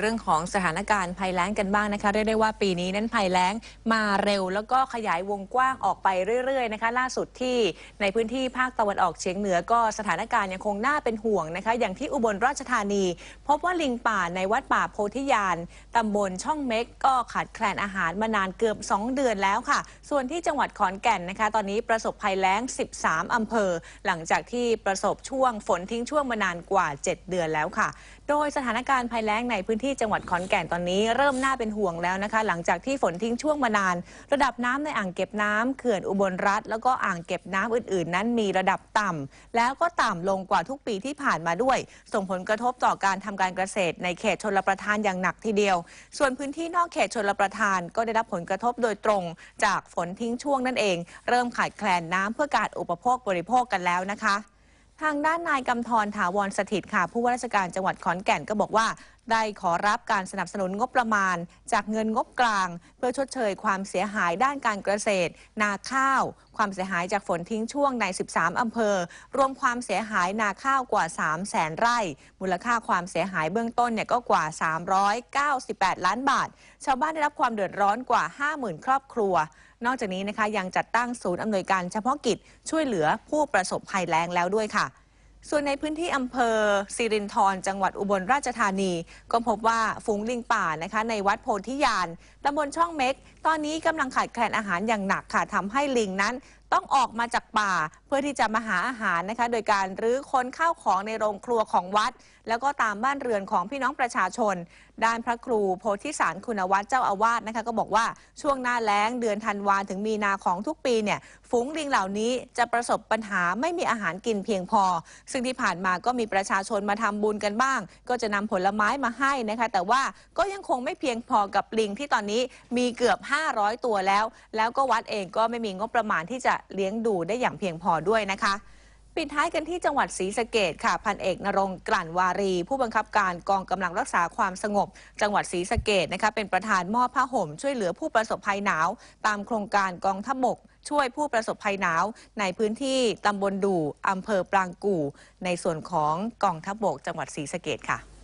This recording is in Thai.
เรื่องของสถานการณ์ภัยแล้งกันบ้างนะคะเรียกได้ว่าปีนี้นั้นภัยแล้งมาเร็ว แล้วก็ขยายวงกว้างออกไปเรื่อยๆนะคะ ล่าสุดที่ในพื้นที่ภาคตะวันออกเฉียงเหนือก็สถานการณ์ยังคงน่าเป็นห่วงนะคะ อย่างที่อุบลราชธานี พบว่าลิงป่าในวัดป่าโพธิญาณตำบลช่องเม็ก ก็ขาดแคลนอาหารมานานเกือบ 2 เดือนแล้วค่ะ ส่วนที่จังหวัดขอนแก่นนะคะ ตอนนี้ประสบภัยแล้ง 13 อำเภอ หลังจากที่ประสบช่วงฝนทิ้งช่วงมานานกว่า 7 เดือนแล้วค่ะ โดยสถานการณ์ภัยแล้งในพื้นที่จังหวัดขอนแก่นตอนนี้เริ่มน่าเป็นห่วงแล้วนะคะ หลังจากที่ฝนทิ้งช่วงมานาน ระดับน้ำในอ่างเก็บน้ำเขื่อนอุบลรัฐ แล้วก็อ่างเก็บน้ำอื่น ๆ นั้นมีระดับต่ำแล้วก็ต่ำลงกว่าทุกปีที่ผ่านมาด้วย ส่งผลกระทบต่อการทำการเกษตร ในเขตชนรประทานอย่างหนักทีเดียว ส่วนพื้นที่นอกเขตชนรประทานก็ได้รับผลกระทบโดยตรง จากฝนทิ้งช่วงนั่นเอง เริ่มขาดแคลนน้ำเพื่อการอุปโภคบริโภคกันแล้วนะคะทางด้านนายกำธรถาวรสถิตค่ะ ผู้ว่าราชการจังหวัดขอนแก่นก็บอกว่า ได้ขอรับการสนับสนุนงบประมาณ จากเงินงบกลาง เพื่อชดเชยความเสียหายด้านการเกษตร นาข้าว ความเสียหายจากฝนทิ้งช่วงใน 13 อำเภอ รวมความเสียหายนาข้าวกว่า 3 0 0แสนไร่ มูลค่าความเสียหายเบื้องต้นเนี่ยก็กว่า 398 ล้านบาท ชาวบ้านได้รับความเดือดร้อนกว่า 50,000 ครอบครัว นอกจากนี้นะคะยังจัดตั้งศูนย์อำนวยการเฉพาะกิจช่วยเหลือผู้ประสบภัยแล้งแล้วด้วยค่ะ ส่วนในพื้นที่อำเภอสิรินธรจังหวัดอุบลราชธานี ก็พบว่าฝูงลิงป่านะคะในวัดโพธิยานตำบลช่องเม็ก ตอนนี้กำลังขาดแคลนอาหารอย่างหนักค่ะทำให้ลิงนั้นต้องออกมาจากป่าเพื่อที่จะมาหาอาหารนะคะ โดยการรื้อค้นข้าวของในโรงครัวของวัด แล้วก็ตามบ้านเรือนของพี่น้องประชาชน ด้านพระครูโพธิสารคุณวัฒน์เจ้าอาวาสนะคะ ก็บอกว่าช่วงหน้าแล้งเดือนธันวาถึงมีนาของทุกปีเนี่ยฝูงลิงเหล่านี้จะประสบปัญหาไม่มีอาหารกินเพียงพอ ซึ่งที่ผ่านมาก็มีประชาชนมาทำบุญกันบ้าง ก็จะนำผลไม้มาให้นะคะ แต่ว่าก็ยังคงไม่เพียงพอกับลิงที่ตอนนี้มีเกือบ 500 ตัวแล้ว แล้วก็วัดเองก็ไม่มีงบประมาณที่จะเลี้ยงดูได้อย่างเพียงพอด้วยนะคะปิดท้ายกันที่จังหวัดศรีสะเกดค่ะ พันเอกนรงกลั่นวารี ผู้บังคับการกองกำลังรักษาความสงบ จังหวัดศรีสะเกดนะคะเป็นประธานมอบผ้าห่ม ช่วยเหลือผู้ประสบภัยหนาว ตามโครงการกองทัพบก ช่วยผู้ประสบภัยหนาว ในพื้นที่ตำบลดู่อำเภอปรางกู่ ในส่วนของกองทัพบก จังหวัดศรีสะเกดค่ะ